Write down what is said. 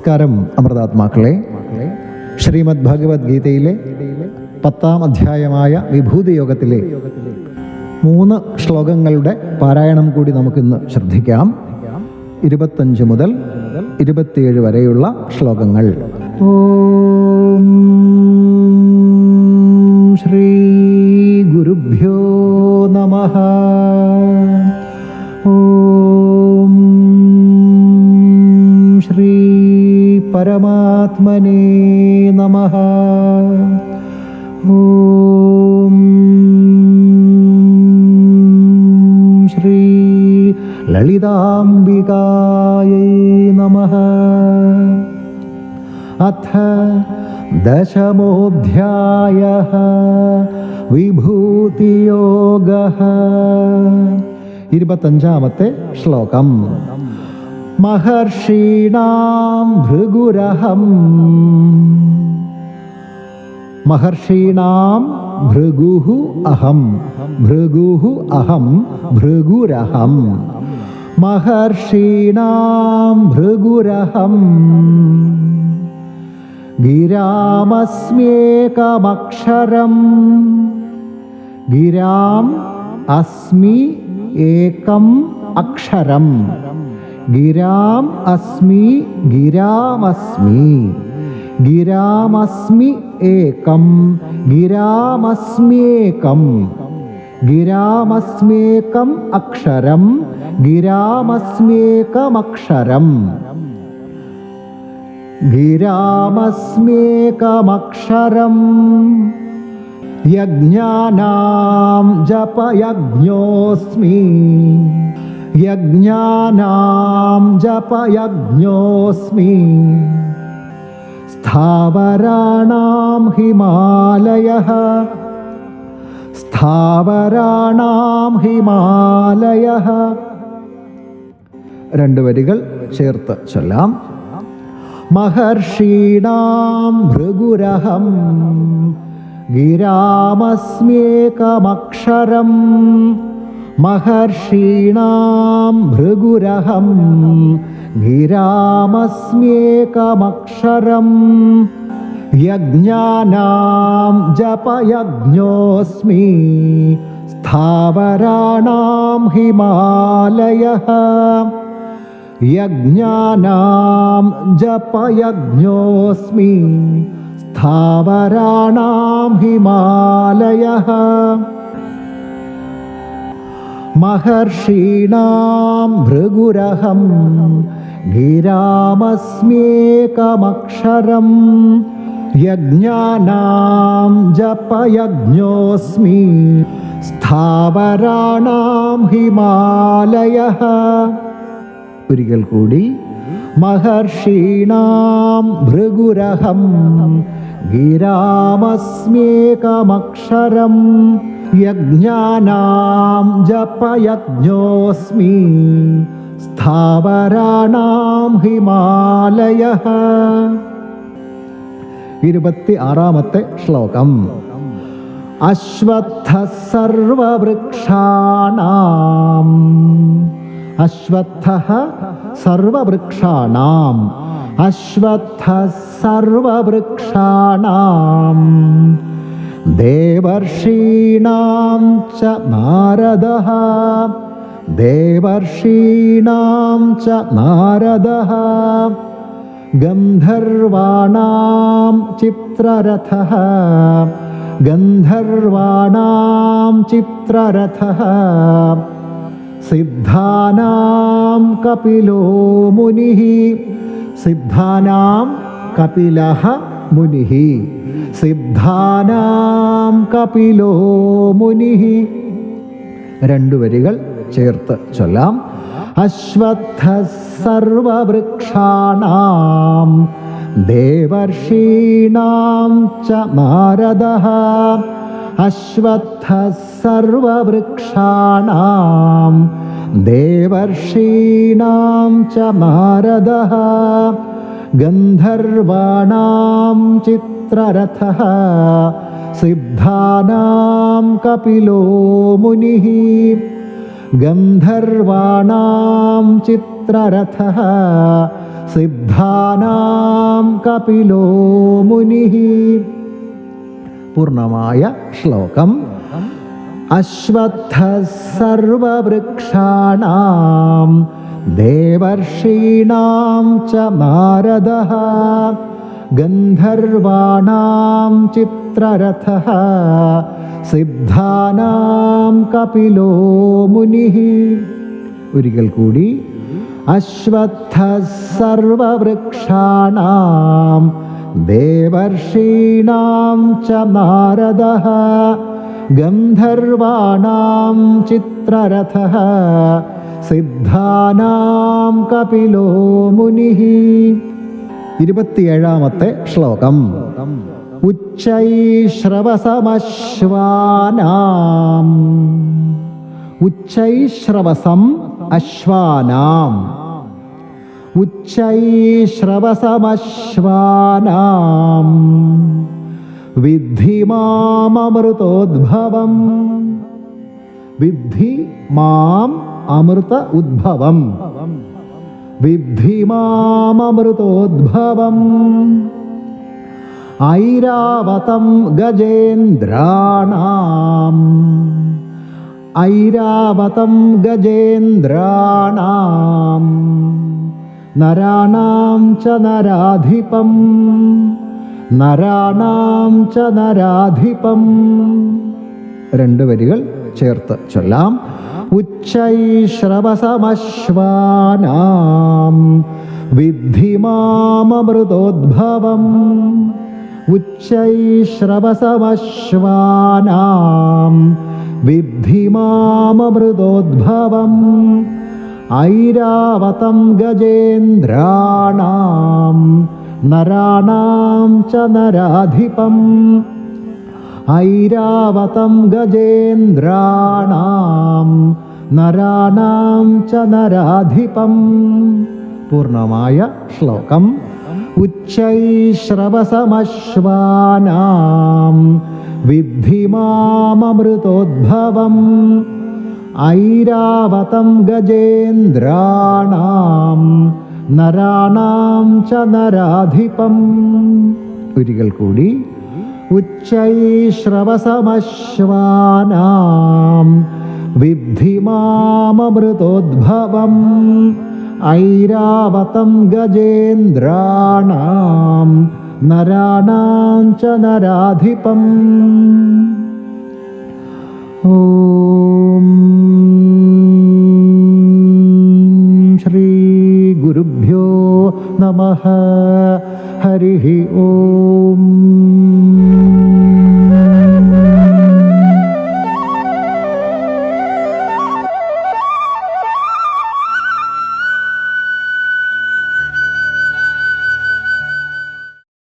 നമസ്കാരം അമൃതാത്മാക്കളെ. ശ്രീമദ് ഭഗവത്ഗീതയിലെ പത്താം അധ്യായമായ വിഭൂതി യോഗത്തിലെ മൂന്ന് ശ്ലോകങ്ങളുടെ പാരായണം കൂടി നമുക്കിന്ന് ശ്രദ്ധിക്കാം. ഇരുപത്തഞ്ച് മുതൽ ഇരുപത്തിയേഴ് വരെയുള്ള ശ്ലോകങ്ങൾ. ഓം ॐ श्री ललिताम्बिकायै नमः। अथ दशमोऽध्यायः വിഭൂതിയോഗ ഇരുപത്തഞ്ചാമത്തെ ശ്ലോകം. മഹർഷീണാം ഭൃഗുരഹം. മഹർഷീണാം ഭൃഗുഹു അഹം ഭൃഗുഹു അഹം ഭൃഗുരഹം. മഹർഷീണാം ഭൃഗുരഹം. ഗിരാമസ്മ്യേകമക്ഷരം. ഗിരാം അസ്മി ഏകം അക്ഷരം. ഗിരാം അസ്മി ഗിരാമസ്മി. ഗിരാമസ്മി एकं गिरामस्म्येकं गिरामस्म्येकम् अक्षरं गिरामस्म्येकमक्षरम् गिरामस्म्येकमक्षरम् यज्ञानां जपयज्ञोऽस्मि यज्ञानां जपयज्ञोऽस्मि സ്ഥാവരാണാം ഹിമാലയഃ സ്ഥാവരാണാം ഹിമാലയഃ രണ്ട് വരികൾ ചേർത്ത് ചൊല്ലാം. മഹർഷീണാം ഭൃഗുരഹം ഗിരാമസ്മ്യേകമക്ഷരം. മഹർഷീണാം ഭൃഗുരഹം ഗിരാമസ്മ്യേകമക്ഷരം യജ്ഞാനാം ജപയജ്ഞോസ്മി സ്ഥാവരാണാം ഹിമാലയഃ യജ്ഞാനാം ജപയജ്ഞോസ്മി സ്ഥാവരാണാം ഹിമാലയഃ മഹർഷീണാം ഭൃഗുരഹം ഗിരാമസ്മ്യേകമക്ഷരം യജ്ഞാനാം ജപയജ്ഞോസ്മി. സ്ഥാവരാണാം हिमालयः ഒരിക്കൽ കൂടി മഹർഷീണാം ഭൃഗുരഹം ഗിരാമസ്മ്യേകമക്ഷരം യജ്ഞാനാം ജപയജ്ഞോസ്മി. സ്ഥാവരാണാം ഹിമാലയ. ഇരുപത്തി ആറാമത്തെ ശ്ലോകം. അശ്വത്ഥ സർവവൃക്ഷാണാം. അശ്വത്ഥ സർവവൃക്ഷാണാം. അശ്വത്ഥ സർവവൃക്ഷാണാം. ദേവർഷീണാം ച നാരദഃ. ദേവർഷീണാം ച नारदः ഗന്ധർവാണാം चित्ररथः ഗന്ധർവാണാം चित्ररथः सिद्धानां കപിലോ മുനി. सिद्धानां कपिलः മുനി. സിദ്ധാനാം കപിലോ മുനി. രണ്ടു വരികൾ ചേർത്ത് ചൊല്ലാം. അശ്വത്ഥ സർവവൃക്ഷാണാം ദേവർഷീണാം ച മാരദ അശ്വത്ഥ സർവവൃക്ഷാണാം ദേവർഷീണാം ച മാരദ ഗന്ധർവാണാം ചിത്രരഥ. സിദ്ധാനാം കപിലോ മുനി. ഗന്ധർവാണാം ചിത്രരഥഃ സിദ്ധാനാം കപിലോ മുനി. പൂർണമായ ശ്ലോകം. അശ്വത്ഥ സർവവൃക്ഷാണാം ദേവർഷീണാം ച നാരദ. ഗന്ധർവാണാം ചിത്രരഥ സിദ്ധാനാം കപിലോ മുനി. ഒരിക്കൽ കൂടി അശ്വത്ഥ സർവവൃക്ഷാണാം ദേവർഷീണാം ച നാരദ. ഗന്ധർവാണാം ചിത്രരഥ. സിദ്ധാനാം കപിലോ മുനി. ഇരുപത്തിയേഴാമത്തെ ശ്ലോകം. उच्चैश्रवसमश्वानाम्। उच्चैश्रवसम् अश्वानाम्। उच्चैश्रवसमश्वानाम्। विद्धि मामृतोद्भवम् विद्धि माम् अमृत उद्भवम्। विद्धि मामृतोद्भवम् ഐരാവതം ഗജേന്ദ്രാണാം. ഐരാവതം ഗജേന്ദ്രാണാം. നരാണാം ച നരാധിപം. നരാണാം ച നരാധിപം. രണ്ട് വരികൾ ചേർത്ത് ചൊല്ലാം. ഉച്ചൈശ്രവസമശ്വാനാം. വിദ്ധി മാമൃതോദ്ഭവം ഉച്ചൈശ്രവസമശ്വാനാം വിദ്ധി മാമൃതോദ്ഭവം ഐരാവതം ഗജേന്ദ്രാണാം നരാണാം ച നരാധിപം ഐരാവതം ഗജേന്ദ്രാണാം നരാണാം ച നരാധിപം. പൂർണമായ ശ്ലോകം. ഉച്ചൈശ്രവസമശ്വാനാം വിദ്ധി മാമൃതോദ്ഭവം ഐരാവതം ഗജേന്ദ്രാണാം നരാണാം ച നരാധിപം. ഒരിക്കൽ കൂടി ഉച്ചൈശ്രവസമശ്വാനാം വിദ്ധി മാമൃതോദ്ഭവം ഐരാവതം ഗജേന്ദ്രാണാം നരാണാം ച നരാധിപം. ॐ ഗുരുഭ്യോ നമ. ഹരി ഓം.